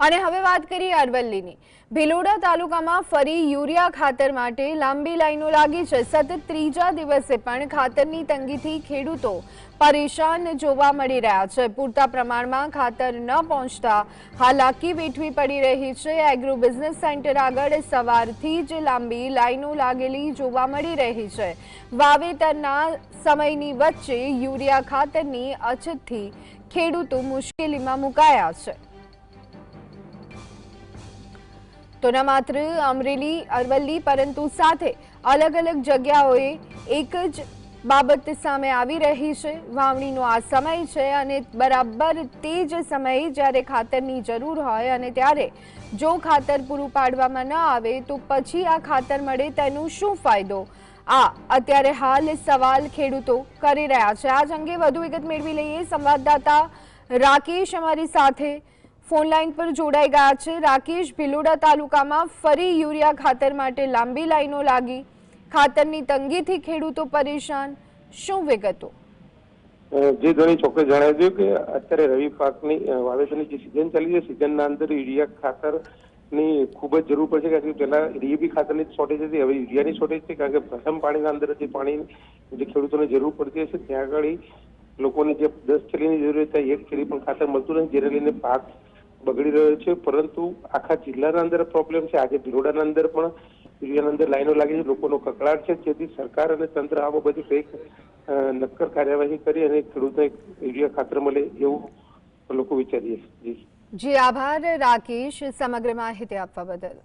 અને હવે વાત કરીએ અરવલ્લીની. ભિલોડા તાલુકામાં ફરી યુરિયા ખાતર માટે લાંબી લાઈનો લાગી છે. સતત ત્રીજા દિવસે પણ ખાતરની તંગીથી ખેડૂતો પરેશાન જોવા મળી રહ્યા છે. પૂરતા પ્રમાણમાં ખાતર ન પહોંચતા હાલાકી વેઠવી પડી રહી છે. એગ્રો બિઝનેસ સેન્ટર આગળ સવારથી જ લાંબી લાઈનો લાગેલી જોવા મળી રહી છે. વાવેતરના સમયની વચ્ચે યુરિયા ખાતરની અછતથી ખેડૂતો મુશ્કેલીમાં મુકાયા છે. તો ન માત્ર અમરેલી, અરવલ્લી, પરંતુ સાથે અલગ અલગ જગ્યાઓએ એક જ બાબત સામે આવી રહી છે. વાવણીનો આ સમય છે અને બરાબર તે જ સમયે જ્યારે ખાતરની જરૂર હોય અને ત્યારે જો ખાતર પૂરું પાડવામાં ન આવે, તો પછી આ ખાતર મળે તેનું શું ફાયદો? આ અત્યારે હાલ સવાલ ખેડૂતો કરી રહ્યા છે. આજ અંગે વધુ વિગત મેળવી લઈએ. સંવાદદાતા રાકેશ અમારી સાથે ફોન લાઈન પર જોડાઈ ગયા છે. રાકેશ ભિલોડા તાલુકામાં ફરી યુરિયા ખાતર માટે લાંબી લાઈનો લાગી. ખાતરની તંગીથી ખેડૂતો પરેશાન. શું વિગતો? જે ધોની ચોક્કસ જણાવ્યું કે અત્યારે રવિ પાકની વાવેતરની જે સિઝન ચાલી છે, સિઝનના અંદર યુરિયા ખાતરની ખૂબ જ જરૂર પડશે કારણ કે પહેલા ડીએપી ખાતરની શોર્ટેજ હતી, હવે યુરિયાની શોર્ટેજ છે કારણ કે પ્રથમ પાણીના અંદર જે પાણી, જે ખેડૂતોને જરૂર પડતી હશે, ત્યાં આગળ લોકોને જે દસ થેલીની જરૂર હોય, એક થેલી પણ ખાતર મળતું નથી, જેને લઈને પાક બગડી રહ્યો છે. પરંતુ આખા જિલ્લાના અંદર પ્રોબ્લેમ છે. આજે બિરોડાના અંદર પણ યુરિયાના અંદર લાઈનો લાગી છે લોકોનો કકળાટ છે. જેથી સરકાર અને તંત્ર આ બધી કંઈક નક્કર કાર્યવાહી કરી અને ખેડૂતને યુરિયા ખાતર મળે એવું લોકો વિચારીએ. જી. જી, આભાર, રાકેશ. સમગ્ર માહિતી આપવા બદલ.